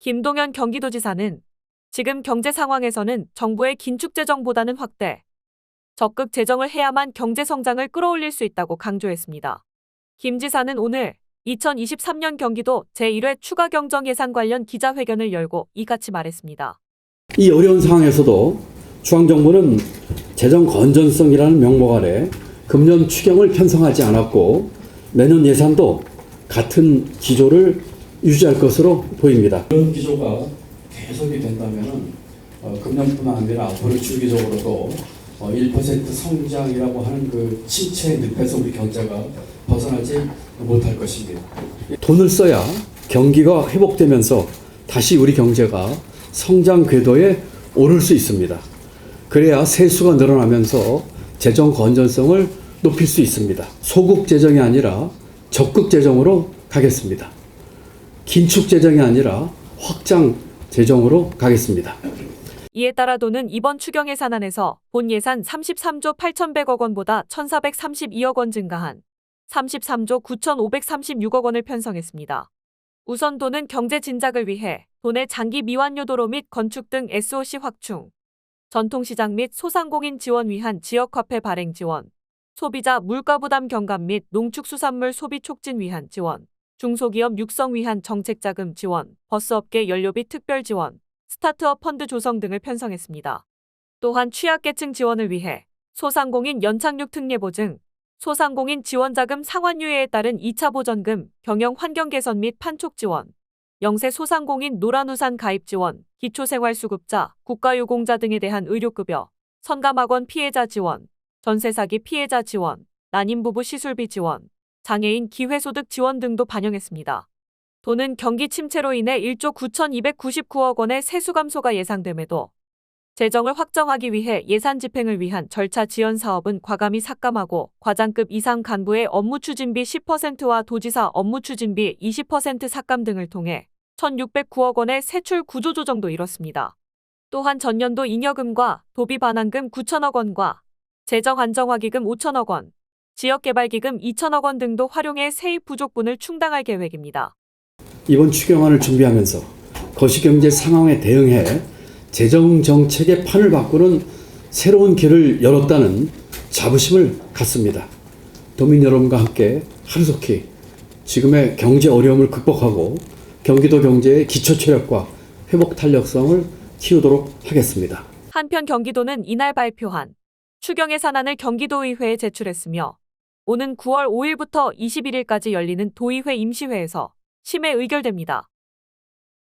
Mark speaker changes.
Speaker 1: 김동연 경기도지사는 지금 경제 상황에서는 정부의 긴축 재정보다는 확대, 적극 재정을 해야만 경제 성장을 끌어올릴 수 있다고 강조했습니다. 김 지사는 오늘 2023년 경기도 제1회 추가 경정 예산 관련 기자회견을 열고 이같이 말했습니다.
Speaker 2: 이 어려운 상황에서도 중앙정부는 재정 건전성이라는 명목 아래 금년 추경을 편성하지 않았고 내년 예산도 같은 기조를 유지할 것으로 보입니다. 이런 기조가 계속이 된다면 금년뿐만 아니라 앞으로 주기적으로도 1% 성장이라고 하는 그 침체 늪에서 우리 경제가 벗어나지 못할 것입니다. 돈을 써야 경기가 회복되면서 다시 우리 경제가 성장 궤도에 오를 수 있습니다. 그래야 세수가 늘어나면서 재정 건전성을 높일 수 있습니다. 소국 재정이 아니라 적극 재정으로 가겠습니다. 긴축 재정이 아니라 확장 재정으로 가겠습니다.
Speaker 1: 이에 따라 도는 이번 추경 예산안에서 본 예산 33조 8,100억 원보다 1,432억 원 증가한 33조 9,536억 원을 편성했습니다. 우선 도는 경제 진작을 위해 도내 장기 미완료 도로 및 건축 등 SOC 확충, 전통시장 및 소상공인 지원 위한 지역화폐 발행 지원, 소비자 물가 부담 경감 및 농축수산물 소비 촉진 위한 지원, 중소기업 육성 위한 정책자금 지원, 버스업계 연료비 특별 지원, 스타트업 펀드 조성 등을 편성했습니다. 또한 취약계층 지원을 위해 소상공인 연착륙 특례 보증, 소상공인 지원자금 상환유예에 따른 2차 보전금, 경영 환경 개선 및 판촉 지원, 영세 소상공인 노란우산 가입 지원, 기초생활수급자, 국가유공자 등에 대한 의료급여, 선감학원 피해자 지원, 전세사기 피해자 지원, 난임부부 시술비 지원, 장애인 기회소득 지원 등도 반영했습니다. 도는 경기 침체로 인해 1조 9,299억 원의 세수 감소가 예상됨에도 재정을 확정하기 위해 예산 집행을 위한 절차 지연 사업은 과감히 삭감하고 과장급 이상 간부의 업무 추진비 10%와 도지사 업무 추진비 20% 삭감 등을 통해 1,609억 원의 세출 구조 조정도 이뤘습니다. 또한 전년도 잉여금과 도비 반환금 9천억 원과 재정 안정화기금 5천억 원, 지역개발기금 2천억 원 등도 활용해 세입 부족분을 충당할 계획입니다.
Speaker 2: 이번 추경안을 준비하면서 거시경제 상황에 대응해 재정 정책의 판을 바꾸는 새로운 길을 열었다는 자부심을 갖습니다. 도민 여러분과 함께 하루속히 지금의 경제 어려움을 극복하고 경기도 경제의 기초 체력과 회복 탄력성을 키우도록 하겠습니다.
Speaker 1: 한편 경기도는 이날 발표한 추경 예산안을 경기도의회에 제출했으며 오는 9월 5일부터 21일까지 열리는 도의회 임시회에서 심해 의결됩니다.